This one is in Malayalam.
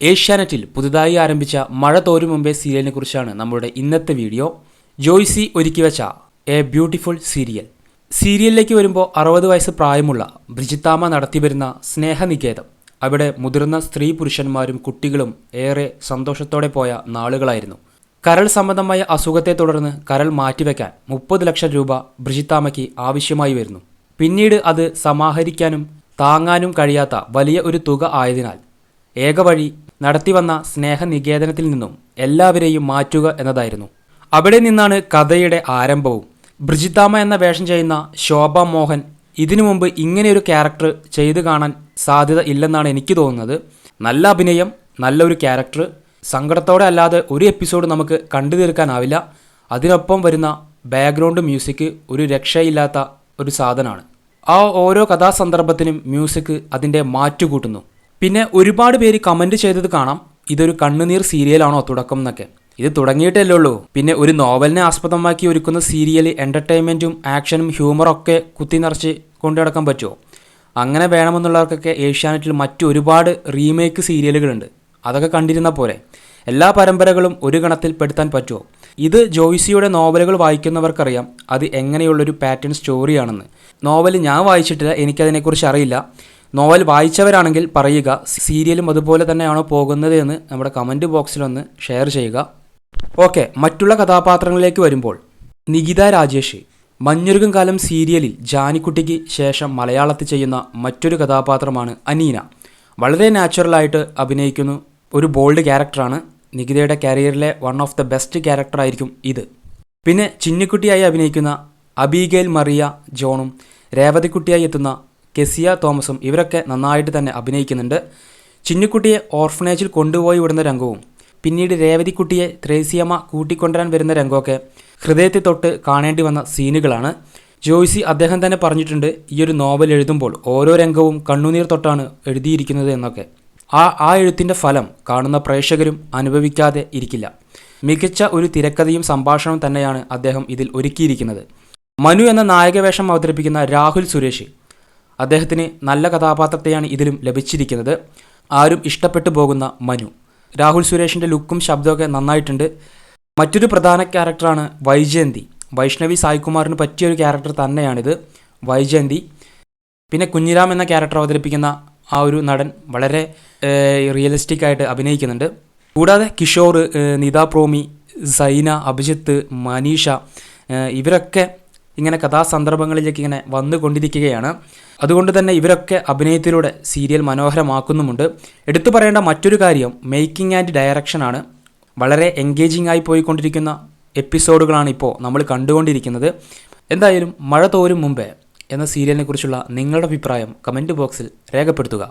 ഏഷ്യാനെറ്റിൽ പുതുതായി ആരംഭിച്ച മഴ തോരും മുമ്പേ സീരിയലിനെ കുറിച്ചാണ് നമ്മുടെ ഇന്നത്തെ വീഡിയോ. ജോയ്സി ഒരുക്കി വെച്ച എ ബ്യൂട്ടിഫുൾ സീരിയൽ. സീരിയലിലേക്ക് വരുമ്പോൾ അറുപത് വയസ്സ് പ്രായമുള്ള ബ്രിജിത്താമ നടത്തി വരുന്ന സ്നേഹനികേതം. അവിടെ മുതിർന്ന സ്ത്രീ പുരുഷന്മാരും കുട്ടികളും ഏറെ സന്തോഷത്തോടെ പോയ നാളുകളായിരുന്നു. കരൾ സംബന്ധമായ അസുഖത്തെ തുടർന്ന് കരൾ മാറ്റിവെക്കാൻ മുപ്പത് ലക്ഷം രൂപ ബ്രിജിത്താമയ്ക്ക് ആവശ്യമായി വരുന്നു. പിന്നീട് അത് സമാഹരിക്കാനും താങ്ങാനും കഴിയാത്ത വലിയ ഒരു തുക ആയതിനാൽ ഏക വഴി നടത്തിവന്ന സ്നേഹനികേതനത്തിൽ നിന്നും എല്ലാവരെയും മാറ്റുക എന്നതായിരുന്നു. അവിടെ നിന്നാണ് കഥയുടെ ആരംഭവും. ബ്രിജിത്താമ എന്ന വേഷം ചെയ്യുന്ന ശോഭ മോഹൻ ഇതിനു മുമ്പ് ഇങ്ങനെയൊരു ക്യാരക്ടർ ചെയ്തു കാണാൻ സാധ്യത ഇല്ലെന്നാണ് എനിക്ക് തോന്നുന്നത്. നല്ല അഭിനയം നല്ലൊരു ക്യാരക്ടർ. സങ്കടത്തോടെ അല്ലാതെ ഒരു എപ്പിസോഡ് നമുക്ക് കണ്ടു തീർക്കാനാവില്ല. അതിനൊപ്പം വരുന്ന ബാക്ക്ഗ്രൗണ്ട് മ്യൂസിക് ഒരു രക്ഷയില്ലാത്ത ഒരു സാധനമാണ്. ആ ഓരോ കഥാസന്ദർഭത്തിനും മ്യൂസിക് അതിന്റെ മാറ്റുകൂട്ടുന്നു. പിന്നെ ഒരുപാട് പേര് കമന്റ് ചെയ്തത് കാണാം. ഇതൊരു കണ്ണുനീർ സീരിയലാണോ തുടക്കം എന്നൊക്കെ ഇത് തുടങ്ങിയിട്ടല്ലേ ഉള്ളൂ പിന്നെ ഒരു നോവലിനെ ആസ്പദമാക്കി ഒരുക്കുന്ന സീരിയൽ എന്റർടൈൻമെന്റും ആക്ഷനും ഹ്യൂമറും ഒക്കെ കുത്തി നിറച്ച് കൊണ്ടു നടക്കാൻ പറ്റുമോ? അങ്ങനെ വേണമെന്നുള്ളവർക്കൊക്കെ ഏഷ്യാനെറ്റിൽ മറ്റു ഒരുപാട് റീമേക്ക് സീരിയലുകളുണ്ട്. അതൊക്കെ കണ്ടിരുന്ന പോലെ എല്ലാ പരമ്പരകളും ഒരു ഗണത്തിൽ പെടുത്താൻ പറ്റുമോ? ഇത് ജോയ്സിയുടെ നോവലുകൾ വായിക്കുന്നവർക്കറിയാം. അത് എങ്ങനെയുള്ളൊരു പാറ്റേൺ സ്റ്റോറിയാണെന്ന് നോവൽ ഞാൻ വായിച്ചിട്ടില്ല. എനിക്കതിനെക്കുറിച്ച് അറിയില്ല. നോവൽ വായിച്ചവരാണെങ്കിൽ പറയുക സീരിയലും അതുപോലെ തന്നെയാണോ പോകുന്നത് എന്ന് നമ്മുടെ കമന്റ് ബോക്സിലൊന്ന് ഷെയർ ചെയ്യുക. ഓക്കെ മറ്റുള്ള കഥാപാത്രങ്ങളിലേക്ക് വരുമ്പോൾ നികിത രാജേഷ്. മഞ്ഞുരുകും കാലം സീരിയലിൽ ജാനിക്കുട്ടിക്ക് ശേഷം മലയാളത്തിൽ ചെയ്യുന്ന മറ്റൊരു കഥാപാത്രമാണ് അനീന. വളരെ നാച്ചുറലായിട്ട് അഭിനയിക്കുന്നു. ഒരു ബോൾഡ് ക്യാരക്ടറാണ് നികിതയുടെ കരിയറിലെ വൺ ഓഫ് ദ ബെസ്റ്റ് ക്യാരക്ടറായിരിക്കും ഇത്. പിന്നെ ചിന്നിക്കുട്ടിയായി അഭിനയിക്കുന്ന അബീഗേൽ മറിയ ജോണും രേവതിക്കുട്ടിയായി എത്തുന്ന കെസിയ തോമസും ഇവരൊക്കെ നന്നായിട്ട് തന്നെ അഭിനയിക്കുന്നുണ്ട്. ചിന്നിക്കുട്ടിയെ ഓർഫനേജിൽ കൊണ്ടുപോയി വിടുന്ന രംഗവും പിന്നീട് രേവതിക്കുട്ടിയെ ത്രേസിയമ്മ കൂട്ടിക്കൊണ്ടുവരാൻ വരുന്ന രംഗമൊക്കെ ഹൃദയത്തെ തൊട്ട് കാണേണ്ടി വന്ന സീനുകളാണ്. ജോയ്സി അദ്ദേഹം തന്നെ പറഞ്ഞിട്ടുണ്ട് ഈ ഒരു നോവൽ എഴുതുമ്പോൾ ഓരോ രംഗവും കണ്ണുനീർ തൊട്ടാണ് എഴുതിയിരിക്കുന്നത് എന്നൊക്കെ. ആ ആ എഴുത്തിന്റെ ഫലം കാണുന്ന പ്രേക്ഷകരും അനുഭവിക്കാതെ ഇരിക്കില്ല. മികച്ച ഒരു തിരക്കഥയും സംഭാഷണവും തന്നെയാണ് അദ്ദേഹം ഇതിൽ ഒരുക്കിയിരിക്കുന്നത്. മനു എന്ന നായകവേഷം അവതരിപ്പിക്കുന്ന രാഹുൽ സുരേഷ് അദ്ദേഹത്തിന് നല്ല കഥാപാത്രത്തെയാണ് ഇതിലും ലഭിച്ചിരിക്കുന്നത്. ആരും ഇഷ്ടപ്പെട്ടു പോകുന്ന മനു. രാഹുൽ സുരേഷിന്റെ ലുക്കും ശബ്ദമൊക്കെ നന്നായിട്ടുണ്ട്. മറ്റൊരു പ്രധാന ക്യാരക്ടറാണ് വൈജയന്തി. വൈഷ്ണവി സായികുമാറിന് പറ്റിയൊരു ക്യാരക്ടർ തന്നെയാണിത് വൈജയന്തി. പിന്നെ കുഞ്ഞിരാം എന്ന ക്യാരക്ടർ അവതരിപ്പിക്കുന്ന ആ ഒരു നടൻ വളരെ റിയലിസ്റ്റിക് ആയിട്ട് അഭിനയിക്കുന്നുണ്ട്. കൂടാതെ കിഷോർ നിതാ പ്രോമി സൈന അഭിജിത്ത് മനീഷ ഇവരൊക്കെ ഇങ്ങനെ കഥാസന്ദർഭങ്ങളിലേക്ക് ഇങ്ങനെ വന്നുകൊണ്ടിരിക്കുകയാണ്. അതുകൊണ്ട് തന്നെ ഇവരൊക്കെ അഭിനയത്തിലൂടെ സീരിയൽ മനോഹരമാക്കുന്നുമുണ്ട്. എടുത്തു പറയേണ്ട മറ്റൊരു കാര്യം മേക്കിംഗ് ആൻഡ് ഡയറക്ഷനാണ് വളരെ എൻഗേജിംഗ് ആയി പോയിക്കൊണ്ടിരിക്കുന്ന എപ്പിസോഡുകളാണ് ഇപ്പോൾ നമ്മൾ കണ്ടുകൊണ്ടിരിക്കുന്നത്. എന്തായാലും മഴ തോരും മുമ്പേ എന്ന സീരിയലിനെക്കുറിച്ചുള്ള നിങ്ങളുടെ അഭിപ്രായം കമന്റ് ബോക്സിൽ രേഖപ്പെടുത്തുക.